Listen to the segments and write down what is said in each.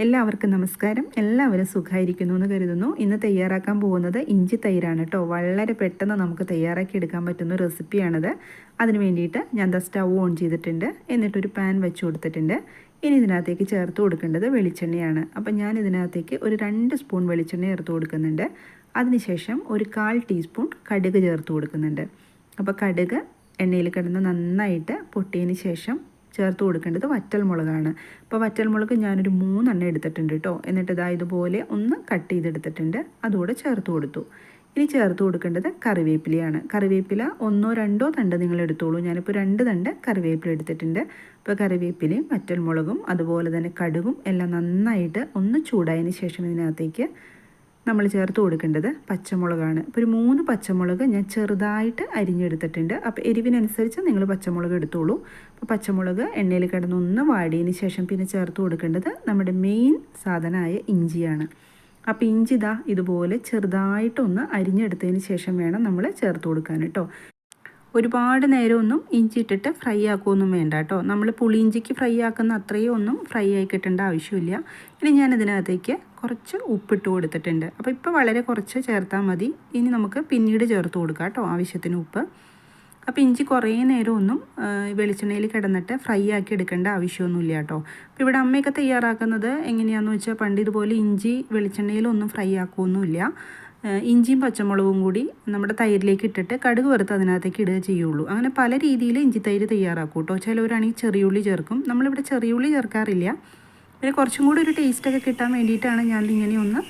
എല്ലാവർക്കും നമസ്കാരം. എല്ലാവരും സുഖമായിരിക്കുന്നു എന്ന് കരുതുന്നു. ഇന്ന് തയ്യാറാക്കാൻ പോകുന്നത് ഇഞ്ചി തൈരാണ് കേട്ടോ വളരെ പെട്ടെന്ന് നമുക്ക് തയ്യാറാക്കി എടുക്കാൻ പറ്റുന്ന റെസിപ്പിയാണിത്. അതിന് വേണ്ടിയിട്ട് ഞാൻ ദ സ്റ്റൗ ഓൺ ചെയ്തിട്ടുണ്ട്. എന്നിട്ടൊരു പാൻ വെച്ച് കൊടുത്തിട്ടുണ്ട്. ഇനി ഇതിനകത്തേക്ക് ചേർത്ത് കൊടുക്കേണ്ടത് വെളിച്ചെണ്ണയാണ്. അപ്പം ഞാൻ ഇതിനകത്തേക്ക് ഒരു രണ്ട് സ്പൂൺ വെളിച്ചെണ്ണ ചേർത്ത് കൊടുക്കുന്നുണ്ട്. അതിനുശേഷം ഒരു കാൽ ടീസ്പൂൺ കടുക് ചേർത്ത് കൊടുക്കുന്നുണ്ട്. അപ്പോൾ കടുക് എണ്ണയിൽ കിടന്ന് നന്നായിട്ട് പൊട്ടിയതിന് ശേഷം ചേർത്ത് കൊടുക്കേണ്ടത് വറ്റൽമുളകാണ്. അപ്പോൾ വറ്റൽമുളക് ഞാനൊരു മൂന്നെണ്ണം എടുത്തിട്ടുണ്ട് കേട്ടോ എന്നിട്ട് ഇതാ ഇതുപോലെ ഒന്ന് കട്ട് ചെയ്തെടുത്തിട്ടുണ്ട്. അതുകൂടെ ചേർത്ത് കൊടുത്തു. ഇനി ചേർത്ത് കൊടുക്കേണ്ടത് കറിവേപ്പിലയാണ്. കറിവേപ്പില ഒന്നോ രണ്ടോ തണ്ട് നിങ്ങൾ എടുത്തോളൂ. ഞാനിപ്പോൾ രണ്ട് തണ്ട് കറിവേപ്പില എടുത്തിട്ടുണ്ട്. ഇപ്പോൾ കറിവേപ്പിലയും വറ്റൽമുളകും അതുപോലെ തന്നെ കടുകും എല്ലാം നന്നായിട്ട് ഒന്ന് ചൂടായതിന് ശേഷം ഇതിനകത്തേക്ക് നമ്മൾ ചേർത്ത് കൊടുക്കേണ്ടത് പച്ചമുളകാണ്. അപ്പോൾ ഒരു മൂന്ന് പച്ചമുളക് ഞാൻ ചെറുതായിട്ട് അരിഞ്ഞെടുത്തിട്ടുണ്ട്. അപ്പോൾ എരിവിനനുസരിച്ച് നിങ്ങൾ പച്ചമുളക് എടുത്തോളൂ. അപ്പോൾ പച്ചമുളക് എണ്ണയിൽ കിടന്നൊന്ന് വാടിയതിന് ശേഷം പിന്നെ ചേർത്ത് കൊടുക്കേണ്ടത് നമ്മുടെ മെയിൻ സാധനമായ ഇഞ്ചിയാണ്. അപ്പോൾ ഇഞ്ചി ഇതാ ഇതുപോലെ ചെറുതായിട്ടൊന്ന് അരിഞ്ഞെടുത്തതിന് ശേഷം വേണം നമ്മൾ ചേർത്ത് കൊടുക്കാൻ കേട്ടോ. ഒരുപാട് നേരമൊന്നും ഇഞ്ചി ഇട്ടിട്ട് ഫ്രൈ ആക്കുകയൊന്നും വേണ്ട കേട്ടോ. നമ്മൾ പുളിയിഞ്ചിക്ക് ഫ്രൈ ആക്കുന്ന അത്രയും ഒന്നും ഫ്രൈ ആയി കിട്ടേണ്ട ആവശ്യമില്ല. ഇനി ഞാൻ ഇതിനകത്തേക്ക് കുറച്ച് ഉപ്പിട്ട് കൊടുത്തിട്ടുണ്ട്. അപ്പോൾ ഇപ്പോൾ വളരെ കുറച്ച് ചേർത്താൽ മതി. ഇനി നമുക്ക് പിന്നീട് ചേർത്ത് കൊടുക്കാം കേട്ടോ ആവശ്യത്തിന് ഉപ്പ്. അപ്പോൾ ഇഞ്ചി കുറേ നേരം ഒന്നും വെളിച്ചെണ്ണയിൽ കിടന്നിട്ട് ഫ്രൈ ആക്കി എടുക്കേണ്ട ആവശ്യമൊന്നുമില്ല കേട്ടോ. അപ്പോൾ ഇവിടെ അമ്മയൊക്കെ തയ്യാറാക്കുന്നത് എങ്ങനെയാണെന്ന് വെച്ചാൽ പണ്ട് ഇതുപോലെ ഇഞ്ചി വെളിച്ചെണ്ണയിലൊന്നും ഫ്രൈ ആക്കുമൊന്നുമില്ല ഇഞ്ചിയും പച്ചമുളകും കൂടി നമ്മുടെ തൈരിലേക്ക് ഇട്ടിട്ട് കടുക് വറുത്ത് അതിനകത്തേക്ക് ഇടുക ചെയ്യുള്ളൂ. അങ്ങനെ പല രീതിയിൽ ഇഞ്ചി തൈര് തയ്യാറാക്കും കേട്ടോ. ചിലവരാണെങ്കിൽ ചെറിയുള്ളി ചേർക്കും. നമ്മളിവിടെ ചെറിയുള്ളി ചേർക്കാറില്ല. പിന്നെ കുറച്ചും കൂടി ഒരു ടേസ്റ്റൊക്കെ കിട്ടാൻ വേണ്ടിയിട്ടാണ് ഞാൻ ഇങ്ങനെ ഒന്ന്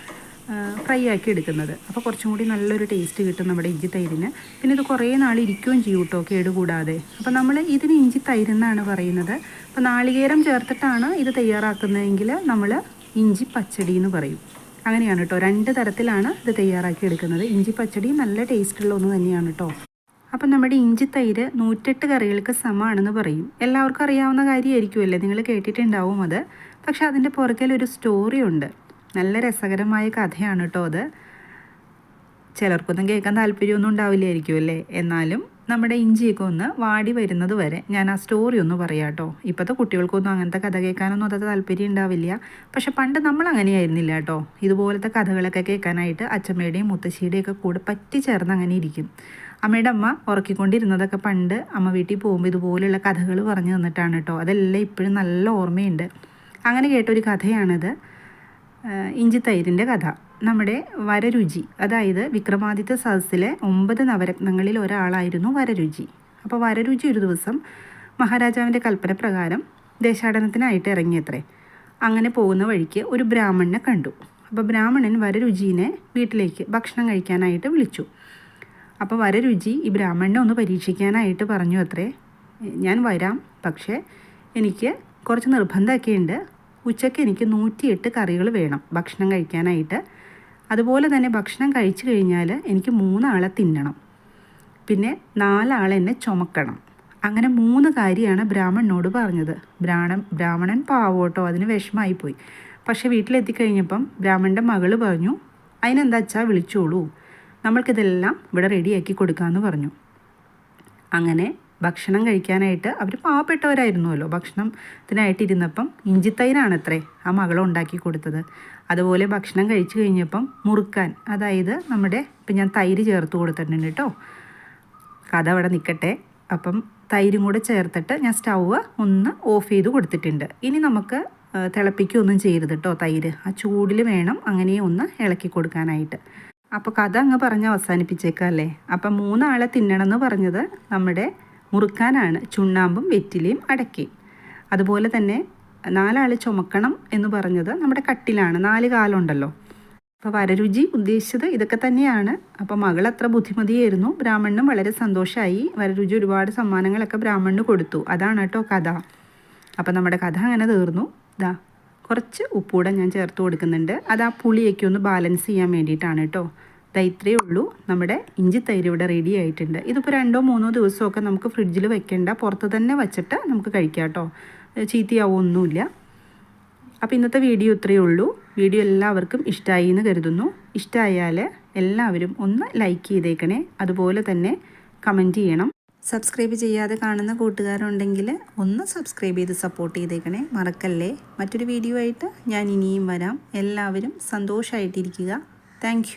ഫ്രൈ ആക്കി എടുക്കുന്നത്. അപ്പോൾ കുറച്ചും കൂടി നല്ലൊരു ടേസ്റ്റ് കിട്ടും നമ്മുടെ ഇഞ്ചി തൈരിന്. പിന്നെ ഇത് കുറേ നാൾ ഇരിക്കുകയും ചെയ്യും കേട്ടോ കേടുകൂടാതെ. അപ്പോൾ നമ്മൾ ഇതിന് ഇഞ്ചി തൈരെന്നാണ് പറയുന്നത്. അപ്പോൾ നാളികേരം ചേർത്തിട്ടാണ് ഇത് തയ്യാറാക്കുന്നതെങ്കിൽ നമ്മൾ ഇഞ്ചി പച്ചടി എന്ന് പറയും. അങ്ങനെയാണ് കേട്ടോ രണ്ട് തരത്തിലാണ് ഇത് തയ്യാറാക്കി എടുക്കുന്നത്. ഇഞ്ചി പച്ചടി നല്ല ടേസ്റ്റുള്ള ഒന്ന് തന്നെയാണ് കേട്ടോ അപ്പം നമ്മുടെ ഇഞ്ചി തൈര് നൂറ്റെട്ട് കറികൾക്ക് സമമാണെന്ന് പറയും. എല്ലാവർക്കും അറിയാവുന്ന കാര്യമായിരിക്കുമല്ലേ? നിങ്ങൾ കേട്ടിട്ടുണ്ടാവും അത്. പക്ഷേ അതിന്റെ പുറകിൽ ഒരു സ്റ്റോറി ഉണ്ട്. നല്ല രസകരമായ കഥയാണ് കേട്ടോ അത്. ചിലർക്കൊന്നും കേൾക്കാൻ താല്പര്യമൊന്നും ഉണ്ടാവില്ലായിരിക്കും അല്ലേ എന്നാലും നമ്മുടെ ഇഞ്ചിയൊക്കെ ഒന്ന് വാടി വരുന്നത് വരെ ഞാൻ ആ സ്റ്റോറി ഒന്ന് പറയാം കേട്ടോ. ഇപ്പോഴത്തെ കുട്ടികൾക്കൊന്നും അങ്ങനത്തെ കഥ കേൾക്കാനൊന്നും അതൊക്കെ താല്പര്യം ഉണ്ടാവില്ല. പക്ഷെ പണ്ട് നമ്മൾ അങ്ങനെയായിരുന്നില്ല കേട്ടോ. ഇതുപോലത്തെ കഥകളൊക്കെ കേൾക്കാനായിട്ട് അച്ഛമ്മയുടെയും മുത്തശ്ശിയുടെയും ഒക്കെ കൂടെ പറ്റിച്ചേർന്ന് അങ്ങനെ ഇരിക്കും. അമ്മയുടെ അമ്മ ഉറക്കിക്കൊണ്ടിരുന്നതൊക്കെ പണ്ട് അമ്മ വീട്ടിൽ പോകുമ്പോൾ ഇതുപോലെയുള്ള കഥകൾ പറഞ്ഞു തന്നിട്ടാണ് കേട്ടോ. അതെല്ലാം ഇപ്പോഴും നല്ല ഓർമ്മയുണ്ട്. അങ്ങനെ കേട്ടൊരു കഥയാണിത്. ഇഞ്ചി തൈരിന്റെ കഥ. നമ്മുടെ വരരുചി അതായത് വിക്രമാദിത്യ സദസ്സിലെ ഒമ്പത് നവരത്നങ്ങളിൽ ഒരാളായിരുന്നു വരരുചി. അപ്പോൾ വരരുചി ഒരു ദിവസം മഹാരാജാവിന്റെ കൽപ്പന പ്രകാരം ദേശാടനത്തിനായിട്ട് ഇറങ്ങിയത്രേ. അങ്ങനെ പോകുന്ന വഴിക്ക് ഒരു ബ്രാഹ്മണനെ കണ്ടു. അപ്പോൾ ബ്രാഹ്മണൻ വരരുചിനെ വീട്ടിലേക്ക് ഭക്ഷണം കഴിക്കാനായിട്ട് വിളിച്ചു. അപ്പോൾ വരരുചി ഈ ബ്രാഹ്മണനെ ഒന്ന് പരീക്ഷിക്കാനായിട്ട് പറഞ്ഞു അത്രേ. ഞാൻ വരാം പക്ഷേ എനിക്ക് കുറച്ച് നിർബന്ധമൊക്കെ ഉണ്ട് ഉച്ചയ്ക്ക് എനിക്ക് നൂറ്റിയെട്ട് കറികൾ വേണം. ഭക്ഷണം കഴിക്കാനായിട്ട് അതുപോലെ തന്നെ ഭക്ഷണം കഴിച്ചു കഴിഞ്ഞാൽ എനിക്ക് മൂന്നാളെ തിന്നണം. പിന്നെ നാലാളെ എന്നെ ചുമക്കണം. അങ്ങനെ മൂന്ന് കാര്യമാണ് ബ്രാഹ്മണനോട് പറഞ്ഞത്. ബ്രാഹ്മണൻ ബ്രാഹ്മണൻ പാവോട്ടോ അതിന് വിഷമമായിപ്പോയി. പക്ഷേ വീട്ടിലെത്തിക്കഴിഞ്ഞപ്പം ബ്രാഹ്മണന്റെ മകൾ പറഞ്ഞു അതിനെന്താ അച്ഛാ വിളിച്ചോളൂ. നമ്മൾക്കിതെല്ലാം ഇവിടെ റെഡിയാക്കി കൊടുക്കാമെന്ന് പറഞ്ഞു. അങ്ങനെ ഭക്ഷണം കഴിക്കാനായിട്ട് അവർ പാവപ്പെട്ടവരായിരുന്നുവല്ലോ ഭക്ഷണത്തിനായിട്ട് ഇരുന്നപ്പം ഇഞ്ചിത്തൈരാണ് അത്രേ ആ മകൾ ഉണ്ടാക്കി കൊടുത്തത്. അതുപോലെ ഭക്ഷണം കഴിച്ചു കഴിഞ്ഞപ്പം മുറുക്കാൻ അതായത് നമ്മുടെ ഇപ്പം ഞാൻ തൈര് ചേർത്ത് കൊടുത്തിട്ടുണ്ട് കേട്ടോ. കഥ അവിടെ നിൽക്കട്ടെ അപ്പം തൈരും കൂടെ ചേർത്തിട്ട് ഞാൻ സ്റ്റൗവ് ഒന്ന് ഓഫ് ചെയ്ത് കൊടുത്തിട്ടുണ്ട്. ഇനി നമുക്ക് തിളപ്പിക്കുകയൊന്നും ചെയ്യരുത് കേട്ടോ തൈര്. ആ ചൂടിൽ വേണം അങ്ങനെ ഒന്ന് ഇളക്കി കൊടുക്കാനായിട്ട്. അപ്പോൾ കഥ അങ്ങ് പറഞ്ഞ് അവസാനിപ്പിച്ചേക്കാം അല്ലേ? അപ്പം മൂന്നാളെ തിന്നണമെന്ന് പറഞ്ഞത് നമ്മുടെ മുറുക്കാനാണ് ചുണ്ണാമ്പും വെറ്റിലയും അടക്കയും അതുപോലെ തന്നെ നാലാൾ ചുമക്കണം എന്ന് പറഞ്ഞത് നമ്മുടെ കട്ടിലാണ് നാല് കാലുണ്ടല്ലോ. അപ്പോൾ വരരുചി ഉദ്ദേശിച്ചത് ഇതൊക്കെ തന്നെയാണ്. അപ്പോൾ മകൾ അത്ര ബുദ്ധിമതിയായിരുന്നു. ബ്രാഹ്മണനും വളരെ സന്തോഷമായി വരരുചി ഒരുപാട് സമ്മാനങ്ങളൊക്കെ ബ്രാഹ്മണന് കൊടുത്തു. അതാണ് കേട്ടോ കഥ. അപ്പോൾ നമ്മുടെ കഥ അങ്ങനെ തീർന്നു. ഇതാ കുറച്ച് ഉപ്പൂടെ ഞാൻ ചേർത്ത് കൊടുക്കുന്നുണ്ട്. അത് ആ പുളിയൊക്കെ ഒന്ന് ബാലൻസ് ചെയ്യാൻ വേണ്ടിയിട്ടാണ് കേട്ടോ. ഇതാ ഇത്രയേ ഉള്ളൂ. നമ്മുടെ ഇഞ്ചി തൈര് ഇവിടെ റെഡി ആയിട്ടുണ്ട്. ഇതിപ്പോൾ രണ്ടോ മൂന്നോ ദിവസമൊക്കെ നമുക്ക് ഫ്രിഡ്ജിൽ വെക്കേണ്ട. പുറത്ത് തന്നെ വെച്ചിട്ട് നമുക്ക് കഴിക്കാം കേട്ടോ. ചീത്തയാവൊന്നുമില്ല അപ്പോൾ ഇന്നത്തെ വീഡിയോ ഇത്രയേ ഉള്ളൂ. വീഡിയോ എല്ലാവർക്കും ഇഷ്ടമായി എന്ന് കരുതുന്നു. ഇഷ്ടമായാൽ എല്ലാവരും ഒന്ന് ലൈക്ക് ചെയ്തേക്കണേ. അതുപോലെ തന്നെ കമന്റ് ചെയ്യണം. സബ്സ്ക്രൈബ് ചെയ്യാതെ കാണുന്ന കൂട്ടുകാരുണ്ടെങ്കിൽ ഒന്ന് സബ്സ്ക്രൈബ് ചെയ്ത് സപ്പോർട്ട് ചെയ്തേക്കണേ. മറക്കല്ലേ? മറ്റൊരു വീഡിയോ ആയിട്ട് ഞാൻ ഇനിയും വരാം. എല്ലാവരും സന്തോഷമായിട്ടിരിക്കുക താങ്ക്